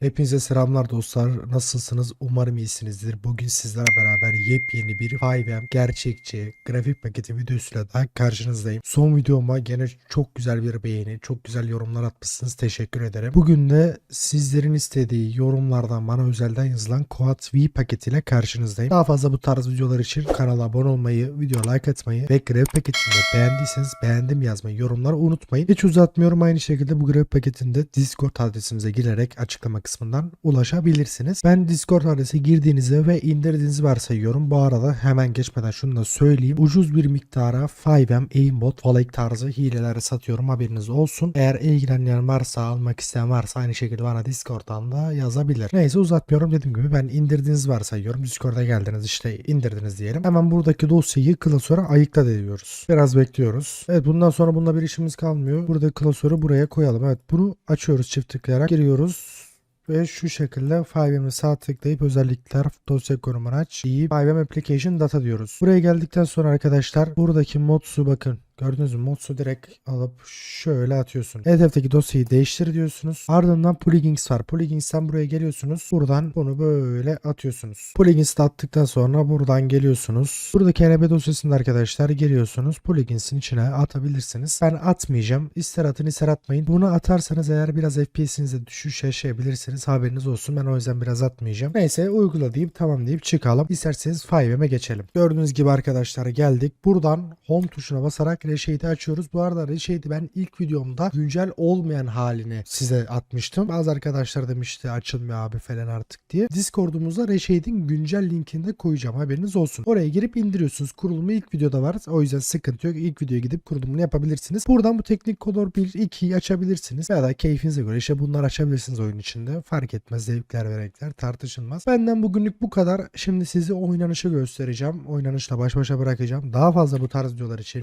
Hepinize selamlar dostlar. Nasılsınız? Umarım iyisinizdir. Bugün sizlerle beraber yepyeni bir 5M gerçekçi grafik paketi videosuyla daha karşınızdayım. Son videoma gene çok güzel bir beğeni, çok güzel yorumlar atmışsınız. Teşekkür ederim. Bugün de sizlerin istediği yorumlardan bana özelden yazılan Quad V paketiyle karşınızdayım. Daha fazla bu tarz videolar için kanala abone olmayı, video like atmayı ve grafik paketini de beğendiyseniz beğendim yazmayı, yorumları unutmayın. Hiç uzatmıyorum. Aynı şekilde bu grafik paketinde Discord adresimize girerek açıklama kısmından ulaşabilirsiniz. Ben Discord adresi girdiğinizi ve indirdiğinizi varsayıyorum. Bu arada hemen geçmeden şunu da söyleyeyim. Ucuz bir miktara 5M, aimbot, fallback tarzı hileleri satıyorum haberiniz olsun. Eğer ilgilenmeyen varsa, almak isteyen varsa aynı şekilde bana Discord'dan da yazabilir. Neyse uzatmıyorum dediğim gibi ben indirdiğinizi varsayıyorum. Discord'a geldiniz işte indirdiniz diyelim. Hemen buradaki dosyayı klasöre ayıkla ediyoruz. Biraz bekliyoruz. Evet bundan sonra bununla bir işimiz kalmıyor. Burada klasörü buraya koyalım. Evet bunu açıyoruz çift tıklayarak giriyoruz. Ve şu şekilde 5M'e sağ tıklayıp özellikler dosya konumunu aç. İyi 5M application data diyoruz. Buraya geldikten sonra arkadaşlar buradaki modsu bakın. Gördünüz mü? Modsu direkt alıp şöyle atıyorsun. Hedefteki dosyayı değiştir diyorsunuz. Ardından plugins var. Plugins'ten buraya geliyorsunuz. Buradan bunu böyle atıyorsunuz. Plugins'i attıktan sonra buradan geliyorsunuz. Buradaki NB dosyasında arkadaşlar giriyorsunuz. Plugins'in içine atabilirsiniz. Ben atmayacağım. İster atın ister atmayın. Bunu atarsanız eğer biraz FPS'inize düşüş yaşayabilirsiniz. Haberiniz olsun. Ben o yüzden biraz atmayacağım. Neyse uygula deyip tamam deyip çıkalım. İsterseniz 5M'e geçelim. Gördüğünüz gibi arkadaşlar geldik. Buradan home tuşuna basarak Reshade'i açıyoruz. Bu arada Reshade'i ben ilk videomda güncel olmayan halini size atmıştım. Bazı arkadaşlar demişti açılmıyor abi falan artık diye. Discord'umuzda Reshade'in güncel linkini de koyacağım haberiniz olsun. Oraya girip indiriyorsunuz. Kurulumu ilk videoda var. O yüzden sıkıntı yok. İlk videoya gidip kurulumunu yapabilirsiniz. Buradan bu teknik Color 1, 2'yi açabilirsiniz. Ya da keyfinize göre işte bunlar açabilirsiniz oyun içinde. Fark etmez. Zevkler ve renkler tartışılmaz. Benden bugünlük bu kadar. Şimdi size oynanışı göstereceğim. Oynanışla baş başa bırakacağım. Daha fazla bu tarz videolar için